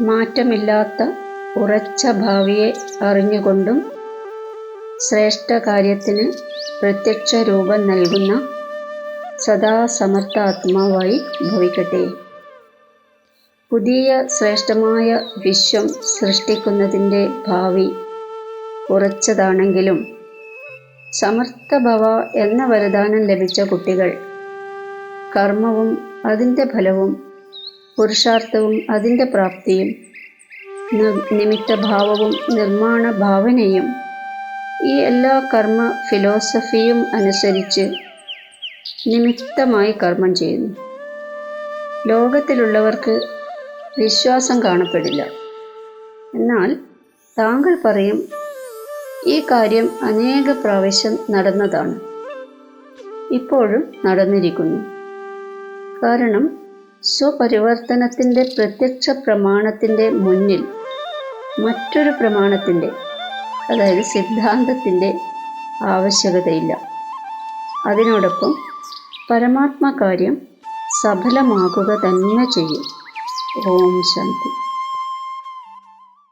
മാറ്റമില്ലാത്ത ഉറച്ച ഭാവിയെ അറിഞ്ഞുകൊണ്ടും ശ്രേഷ്ഠ കാര്യത്തിന് പ്രത്യക്ഷ രൂപം നൽകുന്ന സദാസമർത്ഥ ആത്മാവായി ഭവിക്കട്ടെ. പുതിയ ശ്രേഷ്ഠമായ വിശ്വം സൃഷ്ടിക്കുന്നതിന്റെ ഭാവി ഉറച്ചതാണെങ്കിലും സമർത്ഥഭവ എന്ന വരദാനം ലഭിച്ച കുട്ടികൾ കർമ്മവും അതിന്റെ ഫലവും പുരുഷാർത്ഥവും അതിന്റെ പ്രാപ്തിയും നിമിത്തഭാവവും നിർമ്മാണ ഭാവനയും ഈ എല്ലാ കർമ്മ ഫിലോസഫിയും അനുസരിച്ച് നിമിത്തമായി കർമ്മം ചെയ്യുന്നു. ലോകത്തിലുള്ളവർക്ക് വിശ്വാസം കാണപ്പെടില്ല. എന്നാൽ താങ്കൾ പറയും ഈ കാര്യം അനേക പ്രാവശ്യം നടന്നതാണ്. ഇപ്പോഴും നടന്നിരിക്കുന്നു. കാരണം സ്വപരിവർത്തനത്തിന്റെ പ്രത്യക്ഷ പ്രമാണത്തിന്റെ മുന്നിൽ മറ്റൊരു പ്രമാണത്തിന്റെ അതായത് സിദ്ധാന്തത്തിന്റെ ആവശ്യകതയില്ല. അതിനോടൊപ്പം പരമാത്മകാര്യം സഫലമാകുക തന്നെ ചെയ്യും. ഓം ശാന്തി.